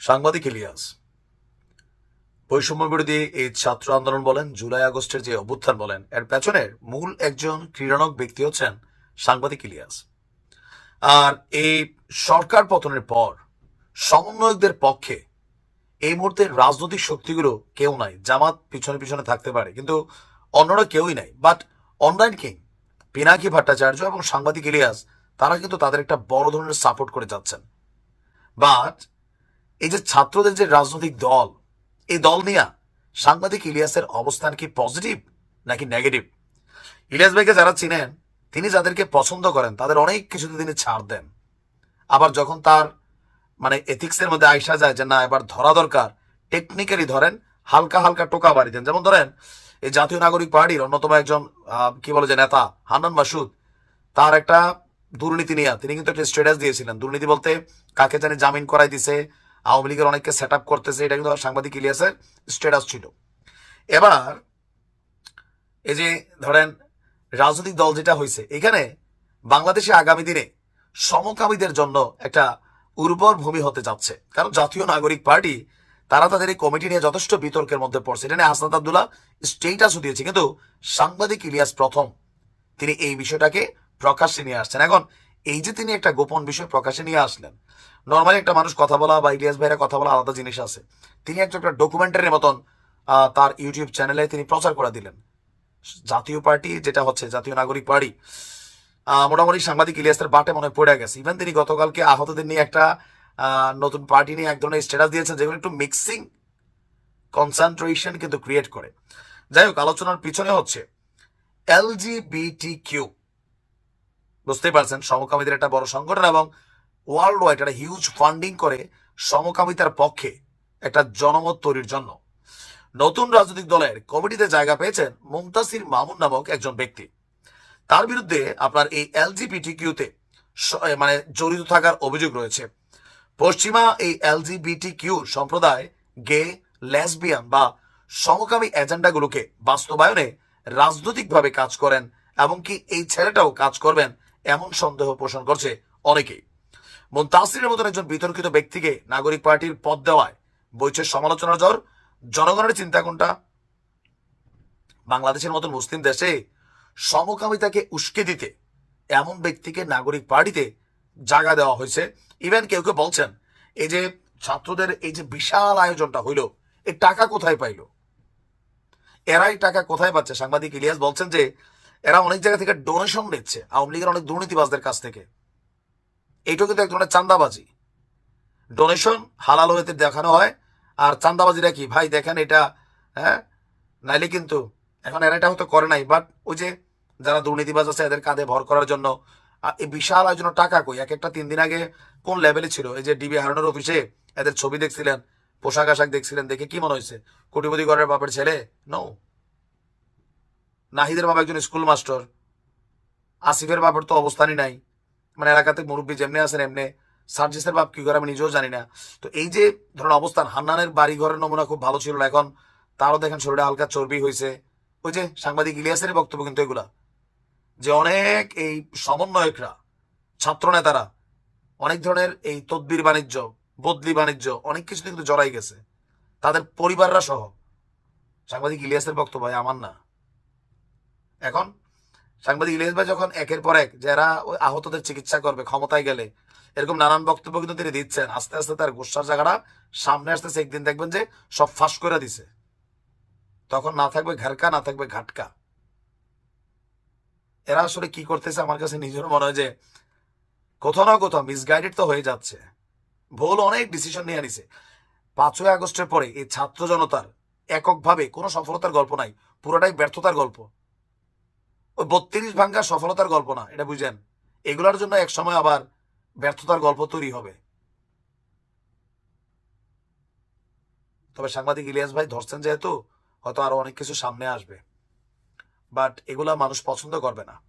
সাংবাদিক ইলিয়াস। বৈষম্য বিরোধী এই ছাত্র আন্দোলন বলেন, জুলাই আগস্টের যে অভ্যুত্থান বলেন, এর পেছনের মূল একজন ক্রীড়ানক ব্যক্তি হচ্ছেন সাংবাদিক ইলিয়াস। আর এই সরকার পতনের পর সমন্বয়কদের পক্ষে এই মুহূর্তে রাজনৈতিক শক্তিগুলো কেউ নাই, জামাত পিছনে পিছনে থাকতে পারে, কিন্তু অন্যরা কেউই নাই। But online king Pinaki Bhattacharya এবং সাংবাদিক ইলিয়াস, তারা কিন্তু তাদের একটা বড় ধরনের সাপোর্ট করে যাচ্ছেন। বাট এই যে ছাত্রদের যে রাজনৈতিক দল, এই দল নিয়ে সাংবাদিক ইলিয়াসের অবস্থান কি পজিটিভ নাকি নেগেটিভ ইলিয়াস ভাইকে যারা চিনেন, তিনি যাদেরকে পছন্দ করেন, তাদের অনেক কিছুতে তিনি ছাড় দেন। আবার যখন তার মানে এথিক্সের মধ্যে আইসা যায় যে না, এবার ধরা দরকার টেকনিক্যালি ধরেন হালকা হালকা টোকা বাড়ি দেন। যেমন ধরেন এই জাতীয় নাগরিক পার্টির অন্যতম একজন কি বলে যে নেতা, হান্নান মাসুদ, তার একটা দুর্নীতি নিয়ে তিনি কিন্তু একটা স্ট্যাটাস দিয়েছিলেন। দুর্নীতি বলতে কাকে জানি জামিন করাই দিছে আওয়ামী লীগের অনেককে সেট আপ করতেছে, এটা কিন্তু সাংবাদিক ইলিয়াসের স্ট্যাটাস ছিল। এবার এই যে ধরেন রাজনৈতিক দল যেটা হয়েছে, এখানে বাংলাদেশে আগামী দিনে সমকামীদের জন্য একটা উর্বর ভূমি হতে যাচ্ছে। কারণ জাতীয় নাগরিক পার্টি, তারা তাদের এই কমিটি নিয়ে যথেষ্ট বিতর্কের মধ্যে পড়ছে। এটা নিয়ে হাসনাত আবদুল্লাহ স্টেটাসও দিয়েছে, কিন্তু সাংবাদিক ইলিয়াস প্রথম তিনি এই বিষয়টাকে প্রকাশ্যে নিয়ে আসছেন। এখন এই যে তিনি একটা গোপন বিষয় প্রকাশ্যে নিয়ে আসলেন নর্মালি একটা মানুষ কথা বলা বা ইলিয়াস ভাইরা কথা বলা আলাদা জিনিস আছে। তিনি একটা একটা ডকুমেন্টারির মতন তার ইউটিউব চ্যানেলে তিনি প্রচার করে দিলেন। জাতীয় পার্টি যেটা হচ্ছে, জাতীয় নাগরিক পার্টি মোটামুটি সাংবাদিক ইলিয়াসের বাটে মনে পড়ে গেছে। ইভেন তিনি গতকালকে আহতদের নিয়ে একটা নতুন পার্টি নিয়ে এক ধরনের স্ট্যাটাস দিয়েছেন, যেগুলো একটু মিক্সিং কনসেন্ট্রেশন কিন্তু ক্রিয়েট করে। যাই হোক, আলোচনার পিছনে হচ্ছে এলজিবিটি কিউ বুঝতেই পারছেন, সমকামীদের একটা বড় সংগঠন এবং ওয়ার্ল্ড ওয়াইড একটা হিউজ ফান্ডিং করে সমকামিতার পক্ষে একটা জনমত তৈরির জন্য। নতুন রাজনৈতিক দলের কমিটিতে জায়গা পেয়েছেন মুমতাসির মামুন নামক একজন ব্যক্তি। তার বিরুদ্ধে আপনার এই এলজিবিটি কিউতে মানে জড়িত থাকার অভিযোগ রয়েছে। পশ্চিমা এই এলজিবিটি কিউ সম্প্রদায় গে, লেসবিয়ান বা সমকামী এজেন্ডাগুলোকে বাস্তবায়নে রাজনৈতিকভাবে কাজ করেন এমনকি এই ছেলেটাও কাজ করবেন এমন সন্দেহ পোষণ করছে অনেকেই। মুন্তাসিরের মতন একজন বিতর্কিত ব্যক্তিকে নাগরিক পার্টির পদ দেওয়ায় বইছে সমালোচনার জ্বর, জনগণের চিন্তা কোনটা? বাংলাদেশের মতন মুসলিম দেশে সমকামিতাকে উস্কে দিতে এমন ব্যক্তিকে নাগরিক পার্টিতে জায়গা দেওয়া হয়েছে। ইভেন কেউ কেউ বলছেন এই যে ছাত্রদের এই যে বিশাল আয়োজনটা হইল এই টাকা কোথায় পাইলো? এরাই টাকা কোথায় পাচ্ছে? সাংবাদিক ইলিয়াস বলছেন যে এরা অনেক জায়গা থেকে ডোনেশন নিচ্ছে। আওয়ামী লীগের অনেক দুর্নীতিবাজদের কাছ থেকে। এইটা কিন্তু এক ধরনের চান্দাবাজি ডোনেশন হালাল হইতে দেখানো হয়। আর চান্দাবাজিরা কি? ভাই, দেখেন এটা হ্যাঁ? নাইলে কিন্তু, এখন এরা এটা হয়তো করে নাই বাট ওই যে যারা দুর্নীতিবাজ আছে, এদের কাঁধে ভর করার জন্য এই বিশাল আয়োজন টাকা কই? এক একটা তিন দিন আগে কোন লেভেলে ছিল? এই যে ডিবি হারানোর অফিসে এদের ছবি দেখছিলেন, পোশাক আশাক দেখছিলেন, দেখে কি মনে হয়েছে? কোটিপতি ঘরের বাপের ছেলে? নো নাহিদের বাবা একজন স্কুল মাস্টার আসিফের বাপের তো অবস্থানই নাই। মানে এলাকাতে মুরব্বী যেমনি আছেন এমনি। সার্জিসের বাপ কি করে আমি নিজেও জানি না। তো এই যে ধরুন অবস্থান, হান্নানের বাড়ি ঘরের নমুনা খুব ভালো ছিল না। এখন তারও দেখেন শরীরে হালকা চর্বি হয়েছে। ওই যে সাংবাদিক ইলিয়াসের বক্তব্য কিন্তু এগুলা। যে অনেক এই সমন্বয়করা ছাত্র নেতারা অনেক ধরনের এই তদবির বাণিজ্য, বদলি বাণিজ্য, অনেক কিছু কিন্তু জড়াই গেছে। তাদের পরিবাররা সহ। সাংবাদিক ইলিয়াসের বক্তব্য আমার না। এখন সাংবাদিক ইলিয়াস ভাই যখন একের পর এক, যারা আহতদের চিকিৎসা করবে, ক্ষমতায় গেলে, এরকম নানান বক্তব্য কিন্তু তিনি দিচ্ছেন। আস্তে আস্তে তার গুসার জায়গাটা সামনে আসতেছে, একদিন দেখবেন যে সব ফাঁস করে দিছে। তখন না থাকবে ঘাটকা না থাকবে ঘাটকা। এরা আসলে কি করতেছে আমার কাছে নিজেরও মনে হয় যে কোথাও না কোথাও মিসগাইডেড তো হয়ে যাচ্ছে। ভুল অনেক ডিসিশন নিয়ে নিছে পাঁচই আগস্টের পরে এই ছাত্র জনতার এককভাবে কোনো সফলতার গল্প নাই, পুরোটাই ব্যর্থতার গল্প। ওই বত্রিশ ভাঙ্গা সফলতার গল্প না, এটা বুঝেন। এগুলোর জন্য এক সময় আবার ব্যর্থতার গল্প তৈরি হবে। তবে সাংবাদিক ইলিয়াস ভাই ধরছেন যেহেতু, হয়তো আরও অনেক কিছু সামনে আসবে। বাট এগুলা মানুষ পছন্দ করবে না।